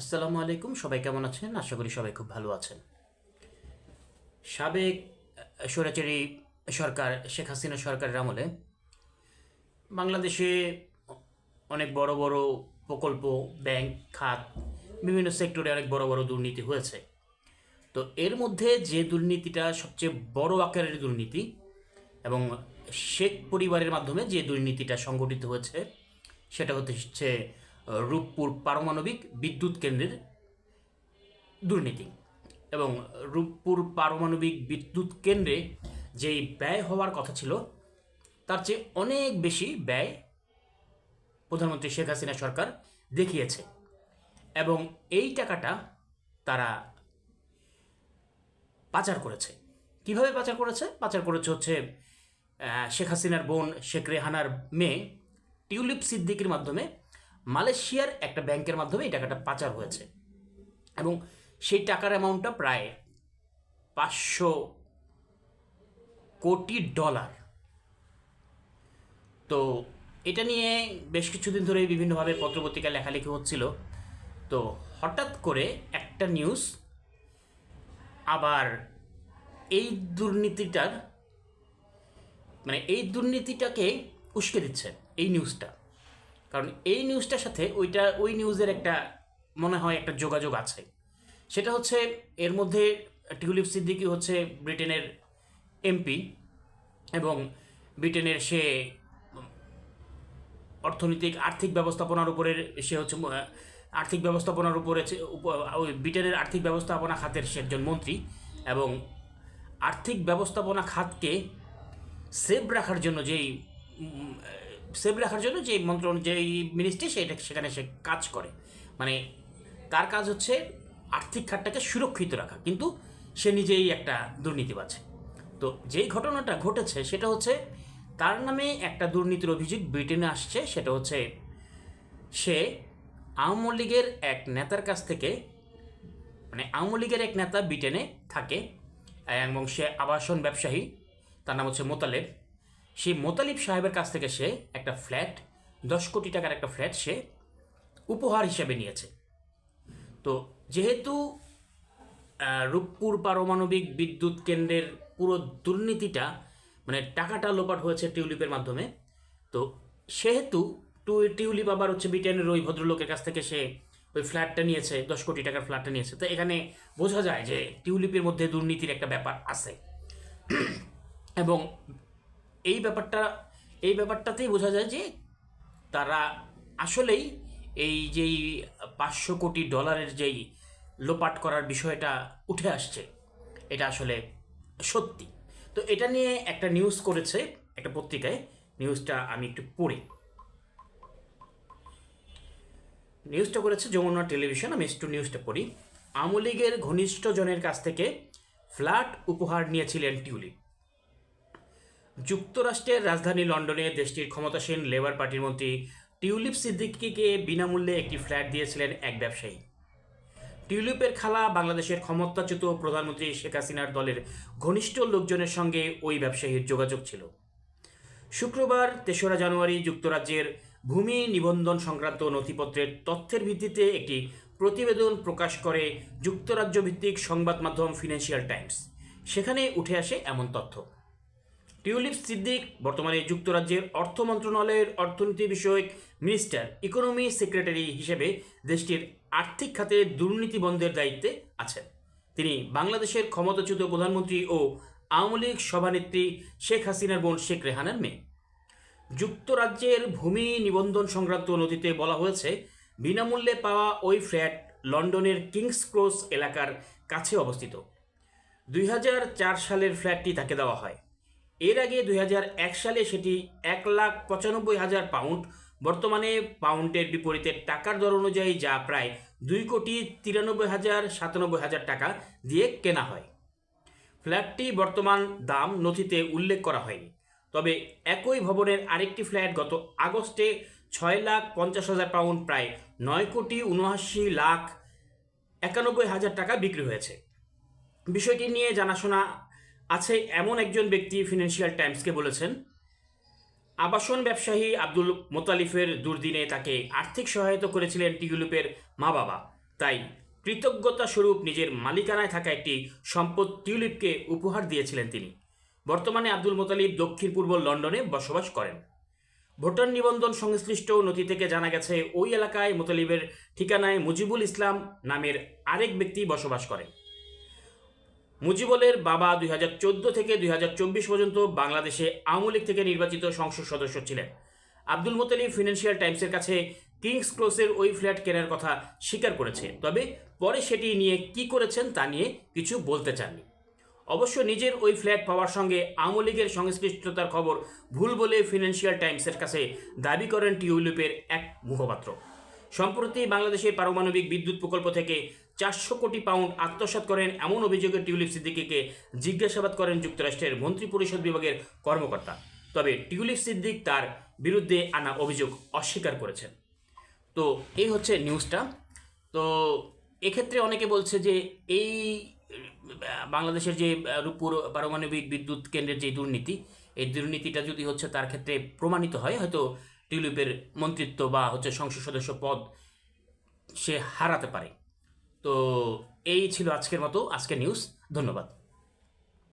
আসসালামু আলাইকুম, সবাই কেমন আছেন? আশা করি সবাই খুব ভালো আছেন। সাবেক স্বৈরাচারী সরকার শেখ হাসিনা সরকারের আমলে বাংলাদেশে অনেক বড় বড় প্রকল্প, ব্যাংক, খাত, বিভিন্ন সেক্টরে অনেক বড় বড় দুর্নীতি হয়েছে। তো এর মধ্যে যে দুর্নীতিটা সবচেয়ে বড় আকারের দুর্নীতি এবং শেখ পরিবারের মাধ্যমে যে দুর্নীতিটা সংগঠিত হয়েছে, সেটা হচ্ছে রূপপুর পারমাণবিক বিদ্যুৎ কেন্দ্রের দুর্নীতি এবং রূপপুর পারমাণবিক বিদ্যুৎ কেন্দ্রে যেই ব্যয় হওয়ার কথা ছিল, তার চেয়ে অনেক বেশি ব্যয় প্রধানমন্ত্রী শেখ হাসিনা সরকার দেখিয়েছে এবং এই টাকাটা তারা পাচার করেছে। কীভাবে পাচার করেছে? পাচার করেছে হচ্ছে শেখ হাসিনার বোন শেখ রেহানার মেয়ে টিউলিপ সিদ্দিকির মাধ্যমে মালয়েশিয়ার একটা ব্যাংকের মাধ্যমে এই টাকাটা পাচার হয়েছে। এবং সেই টাকার অ্যামাউন্টটা প্রায় পাঁচশো কোটি ডলার। তো এটা নিয়ে বেশ কিছুদিন ধরে বিভিন্নভাবে পত্রপত্রিকায় লেখালেখি হচ্ছিল। তো হঠাৎ করে একটা নিউজ আবার এই দুর্নীতিটার মানে এই দুর্নীতিটাকে উস্কে দিচ্ছে এই নিউজটা। কারণ এই নিউজটার সাথে ওইটা, ওই নিউজের একটা মনে হয় একটা যোগাযোগ আছে। সেটা হচ্ছে এর মধ্যে টিউলিপ সিদ্দিকি হচ্ছে ব্রিটেনের এমপি এবং ব্রিটেনের সে অর্থনৈতিক আর্থিক ব্যবস্থাপনার উপরে সে হচ্ছে আর্থিক ব্যবস্থাপনার উপরে ওই ব্রিটেনের আর্থিক ব্যবস্থাপনা খাতের সে একজন মন্ত্রী এবং আর্থিক ব্যবস্থাপনা খাতকে সেভ রাখার জন্য যেই সেভ রাখার জন্য যে মন্ত্র যেই মিনিস্ট্রি সেটা সেখানে সে কাজ করে। মানে তার কাজ হচ্ছে আর্থিক খাতটাকে সুরক্ষিত রাখা, কিন্তু সে নিজেই একটা দুর্নীতিবাজ তো যেই ঘটনাটা ঘটেছে সেটা হচ্ছে তার নামে একটা দুর্নীতির অভিযোগ ব্রিটেনে আসছে, সেটা হচ্ছে সে আওয়ামী লীগের এক নেতার কাছ থেকে মানে আওয়ামী লীগের এক নেতা ব্রিটেনে থাকে, এবং সে আবাসন ব্যবসায়ী, তার নাম হচ্ছে মোতালেব। সেই মোতালিব সাহেবের কাছ থেকে সে একটা ফ্ল্যাট, দশ কোটি টাকার একটা ফ্ল্যাট সে উপহার হিসেবে নিয়েছে। তো যেহেতু রূপপুর পারমাণবিক বিদ্যুৎ কেন্দ্রের পুরো দুর্নীতিটা মানে টাকাটা লোপাট হয়েছে টিউলিপের মাধ্যমে, তো সেহেতু টু টিউলিপ আবার হচ্ছে ব্রিটেনের ওই ভদ্রলোকের কাছ থেকে সে ওই ফ্ল্যাটটা নিয়েছে, দশ কোটি টাকার ফ্ল্যাটটা নিয়েছে। তো এখানে বোঝা যায় যে টিউলিপের মধ্যে দুর্নীতির একটা ব্যাপার আছে। এবং এই ব্যাপারটা, এই ব্যাপারটাতেই বোঝা যায় যে তারা আসলেই এই যেই পাঁচশো কোটি ডলারের যেই লোপাট করার বিষয়টা উঠে আসছে, এটা আসলে সত্যি। তো এটা নিয়ে একটা নিউজ করেছে, একটা পত্রিকায় নিউজটা আমি একটু পড়ি। নিউজটা করেছে যমুনা টেলিভিশন, আমি একটু নিউজটা পড়ি। আওয়ামী লীগের ঘনিষ্ঠ জনের কাছ থেকে ফ্ল্যাট উপহার নিয়েছিলেন টিউলিপ। যুক্তরাষ্ট্রের রাজধানী লন্ডনে দেশটির ক্ষমতাসীন লেবার পার্টির মন্ত্রী টিউলিপ সিদ্দিকিকে বিনামূল্যে একটি ফ্ল্যাট দিয়েছিলেন এক ব্যবসায়ী। টিউলিপের খালা বাংলাদেশের ক্ষমতাচ্যুত প্রধানমন্ত্রী শেখ হাসিনার দলের ঘনিষ্ঠ লোকজনের সঙ্গে ওই ব্যবসায়ীর যোগাযোগ ছিল। শুক্রবার তেসরা জানুয়ারি যুক্তরাজ্যের ভূমি নিবন্ধন সংক্রান্ত নথিপত্রের তথ্যের ভিত্তিতে একটি প্রতিবেদন প্রকাশ করে যুক্তরাজ্য ভিত্তিক সংবাদ মাধ্যম ফিনান্সিয়াল টাইমস। সেখানে উঠে আসে এমন তথ্য। টিউলিপ সিদ্দিক, বর্তমানে যুক্তরাজ্যের অর্থ মন্ত্রণালয়ের অর্থনীতি বিষয়ক মিনিস্টার, ইকোনমি সেক্রেটারি হিসেবে দেশটির আর্থিক খাতে দুর্নীতি বন্ধের দায়িত্বে আছেন। তিনি বাংলাদেশের ক্ষমতাচ্যুত প্রধানমন্ত্রী ও আওয়ামী লীগ সভানেত্রী শেখ হাসিনার বোন শেখ রেহানার মেয়ে। যুক্তরাজ্যের ভূমি নিবন্ধন সংক্রান্ত নথিতে বলা হয়েছে, বিনামূল্যে পাওয়া ওই ফ্ল্যাট লন্ডনের কিংস ক্রস এলাকার কাছে অবস্থিত। দুই হাজার চার সালের ফ্ল্যাটটি তাকে দেওয়া হয়। এর আগে দু হাজার এক সালে সেটি এক লাখ পঁচানব্বই হাজার পাউন্ড, বর্তমানে পাউন্ডের বিপরীতে টাকার দর অনুযায়ী যা প্রায় দুই কোটি তিরানব্বই হাজার সাতানব্বই হাজার টাকা দিয়ে কেনা হয়। ফ্ল্যাটটি বর্তমান দাম নথিতে উল্লেখ করা হয়নি। তবে একই ভবনের আরেকটি ফ্ল্যাট গত আগস্টে ছয় লাখ পঞ্চাশ হাজার পাউন্ড, প্রায় নয় কোটি উনআশি লাখ একানব্বই হাজার টাকা বিক্রি হয়েছে। বিষয়টি নিয়ে জানাশোনা আছে এমন একজন ব্যক্তি ফিনান্সিয়াল টাইমসকে বলেছেন, আবাসন ব্যবসায়ী আব্দুল মোতালিফের দুর্দিনে তাকে আর্থিক সহায়তা করেছিলেন টিউলিপের মা বাবা। তাই কৃতজ্ঞতা স্বরূপ নিজের মালিকানায় থাকা একটি সম্পদ টিউলিপকে উপহার দিয়েছিলেন তিনি। বর্তমানে আব্দুল মোতালিব দক্ষিণ পূর্ব লন্ডনে বসবাস করেন। ভোটার নিবন্ধন সংশ্লিষ্ট নথি থেকে জানা গেছে, ওই এলাকায় মোতালিবের ঠিকানায় মুজিবুল ইসলাম নামের আরেক ব্যক্তি বসবাস করেন। মুজিবলের বাবা দুই হাজার চোদ্দ থেকে দুই হাজার চব্বিশ পর্যন্ত বাংলাদেশে আওয়ামী লীগ থেকে নির্বাচিত সংসদ সদস্য ছিলেন। আব্দুল মোতালিব ফিনান্সিয়াল টাইমসের কাছে কিংস ক্লোসের ওই ফ্ল্যাট কেনার কথা স্বীকার করেছে। তবে পরে সেটি নিয়ে কি করেছেন তা নিয়ে কিছু বলতে চাননি। অবশ্য নিজের ওই ফ্ল্যাট পাওয়ার সঙ্গে আওয়ামী লীগের সংশ্লিষ্টতার খবর ভুল বলে ফিনান্সিয়াল টাইমসের কাছে দাবি করেন টিউলিপের এক মুখপাত্র। সম্প্রতি বাংলাদেশের পারমাণবিক বিদ্যুৎ প্রকল্প থেকে চারশো কোটি পাউন্ড আত্মসাৎ করেন এমন অভিযোগে টিউলিপ সিদ্দিকিকে জিজ্ঞাসাবাদ করেন যুক্তরাষ্ট্রের মন্ত্রিপরিষদ বিভাগের কর্মকর্তা। তবে টিউলিপ সিদ্দিক তার বিরুদ্ধে আনা অভিযোগ অস্বীকার করেছেন। তো এই হচ্ছে নিউজটা। তো এক্ষেত্রে অনেকে বলছে যে এই, বাংলাদেশের যে, রূপপুর পারমাণবিক বিদ্যুৎ কেন্দ্রের যে দুর্নীতি, এই দুর্নীতিটা যদি হচ্ছে তার ক্ষেত্রে প্রমাণিত হয়, হয়তো টিউলিপের মন্ত্রিত্ব বা হচ্ছে সংসদ সদস্য পদ সে হারাতে পারে। তো এই ছিল আজকের মতো আজকের নিউজ ধন্যবাদ।